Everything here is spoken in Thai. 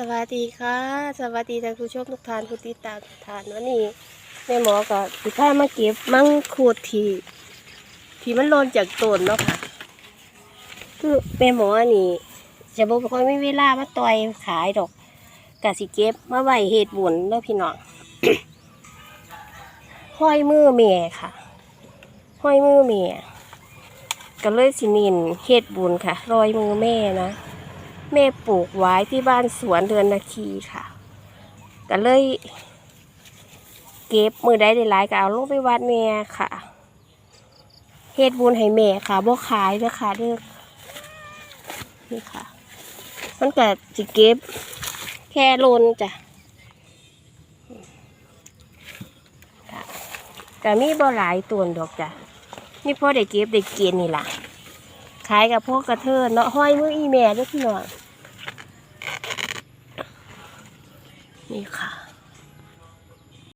สวัสดีค่ะ สวัสดีท่านผู้ชมทุกท่านผู้ติดตามทุกท่านวันนี้แม่หมอก็สิพามาเก็บมังคุดที่ที่มันหล่นจากต้นเนาะค่ะคือแม่หมอนี่จะบอกว่าค่อยไม่เวลามาต่อยขายดอกกะสิเก็บมาไว้เฮ็ดบุญเนาะพี่น้องห้อยมือแม่ค่ะห้อยมือแม่ก็เลยสินินเฮ็ดบุญค่ะรอยมือแม่นะ แม่ปลูกไว้ที่บ้านสวนเดือนนาคีค่ะ ก็เลย เก็บมือได้หลายๆก็เอาลงไปวัดแม่ค่ะเฮ็ดบุญให้แม่ค่ะบ่ขายเด้อค่ะเด้อนี่ค่ะ มันก็สิเก็บ แค่ลนจ้ะค่ะก็มีบ่หลายตัวดอกจ้ะนี่พ่อได้เก็บได้กินนี่ล่ะขายกับพวกกระเทินเนาะห้อยมืออีแม่ด้วยพี่น้อง นี่ค่ะ